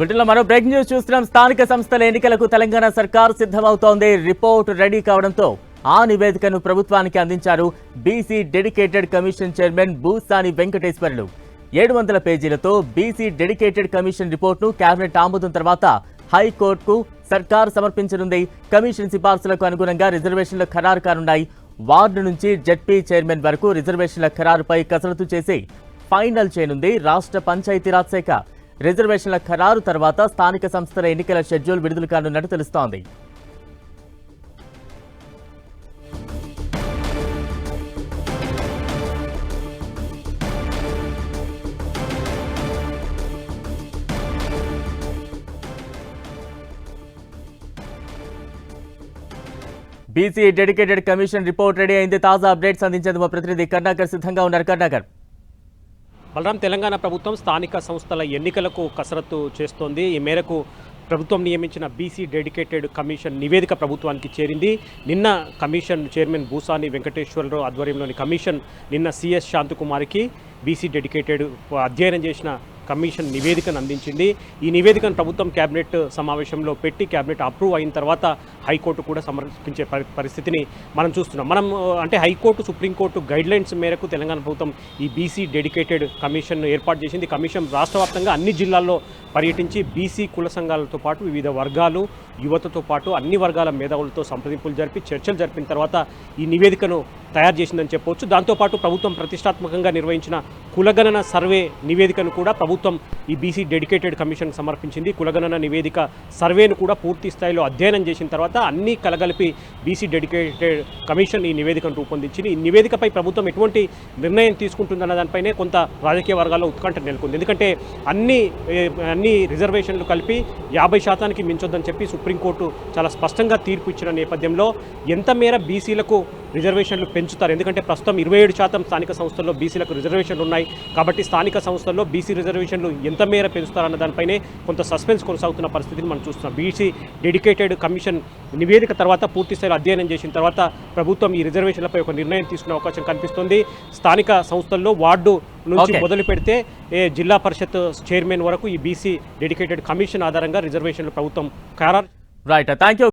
బ్రిటన్లో మరో break news చూస్తున్నాం. స్థానిక సంస్థల ఎన్నికలకు తెలంగాణ సర్కార్ సిద్ధమవుతోంది. రిపోర్ట్ రెడీ కావడంతో ఆ నివేదికను ప్రభుత్వానికి అందించారు BC dedicated commission chairman Bhusani Venkateswarlu. ఏడు వందల పేజీలతో బీసీ డెడికేటెడ్ కమిషన్ రిపోర్ట్ను కేబినెట్ ఆమోదం తర్వాత హైకోర్టుకు సర్కార్ సమర్పించనుంది. కమిషన్ సిఫార్సులకు అనుగుణంగా రిజర్వేషన్ల ఖరారు కానున్నాయి. వార్డు నుంచి జడ్పీ చైర్మన్ వరకు రిజర్వేషన్ల ఖరారుపై కసరత్తు చేసి ఫైనల్ చేయనుంది రాష్ట్ర పంచాయతీరాజ్ శాఖ. రిజర్వేషన్ల ఖరారు తర్వాత స్థానిక సంస్థల ఎన్నికల షెడ్యూల్ విడుదల కానున్నట్టు తెలుస్తోంది. BC dedicated commission report ready అయింది. తాజా అప్డేట్స్ అందించేందుకు మా ప్రతినిధి కర్ణాకర్ సిద్ధంగా ఉన్నారు. కర్ణాకర్. బలరాం తెలంగాణ ప్రభుత్వం స్థానిక సంస్థల ఎన్నికలకు కసరత్తు చేస్తోంది. ఈ మేరకు ప్రభుత్వం నియమించిన బీసీ డెడికేటెడ్ కమిషన్ నివేదిక ప్రభుత్వానికి చేరింది. నిన్న కమిషన్ చైర్మన్ భూసాని వెంకటేశ్వరరావు ఆధ్వర్యంలోని కమిషన్ నిన్న సిఎస్ శాంతకుమారికి బీసీ డెడికేటెడ్ అధ్యయనం చేసిన కమిషన్ నివేదికను అందించింది. ఈ నివేదికను ప్రభుత్వం కేబినెట్ సమావేశంలో పెట్టి కేబినెట్ అప్రూవ్ అయిన తర్వాత హైకోర్టు కూడా సమర్పించే పరి- పరిస్థితిని మనం చూస్తున్నాం. మనం అంటే హైకోర్టు సుప్రీంకోర్టు గైడ్లైన్స్ మేరకు తెలంగాణ ప్రభుత్వం ఈ బీసీ డెడికేటెడ్ కమిషన్ ఏర్పాటు చేసింది. కమిషన్ రాష్ట్ర అన్ని జిల్లాల్లో పర్యటించి బీసీ కుల సంఘాలతో పాటు వివిధ వర్గాలు యువతతో పాటు అన్ని వర్గాల మేధావులతో సంప్రదింపులు జరిపి చర్చలు జరిపిన తర్వాత ఈ నివేదికను తయారు చేసిందని చెప్పవచ్చు. దాంతోపాటు ప్రభుత్వం ప్రతిష్టాత్మకంగా నిర్వహించిన కులగణన సర్వే నివేదికను కూడా ప్రభుత్వం ఈ బీసీ డెడికేటెడ్ కమిషన్ సమర్పించింది. కులగణన నివేదిక సర్వేను కూడా పూర్తి స్థాయిలో అధ్యయనం చేసిన తర్వాత అన్ని కలగలిపి బీసీ డెడికేటెడ్ కమిషన్ ఈ నివేదికను రూపొందించింది. ఈ నివేదికపై ప్రభుత్వం ఎటువంటి నిర్ణయం తీసుకుంటుందన్న దానిపైనే కొంత రాజకీయ వర్గాల్లో ఉత్కంఠ నెలకొంది. ఎందుకంటే అన్ని అన్ని రిజర్వేషన్లు కలిపి యాభై శాతానికి మించొద్దని చెప్పి సుప్రీంకోర్టు చాలా స్పష్టంగా తీర్పు ఇచ్చిన నేపథ్యంలో ఎంత మేర బీసీలకు రిజర్వేషన్లు పెంచుతారు? ఎందుకంటే ప్రస్తుతం ఇరవై ఏడు శాతం స్థానిక సంస్థల్లో బీసీలకు రిజర్వేషన్లు ఉన్నాయి. కాబట్టి స్థానిక సంస్థల్లో బీసీ రిజర్వేషన్లు ఎంత మేర పెంచుతారన్న దానిపైనే కొంత సస్పెన్స్ కొనసాగుతున్న పరిస్థితిని మనం చూస్తున్నాం. బీసీ డెడికేటెడ్ కమిషన్ నివేదిక తర్వాత పూర్తి స్థాయిలో అధ్యయనం చేసిన తర్వాత ప్రభుత్వం ఈ రిజర్వేషన్లపై ఒక నిర్ణయం తీసుకునే అవకాశం కనిపిస్తుంది. స్థానిక సంస్థల్లో వార్డు నుంచి. మొదలు పెడితే ఏ జిల్లా పరిషత్ చైర్మన్ వరకు ఈ బీసీ డెడికేటెడ్ కమిషన్ ఆధారంగా రిజర్వేషన్లు ప్రభుత్వం ఖరారు Right, uh, thank you.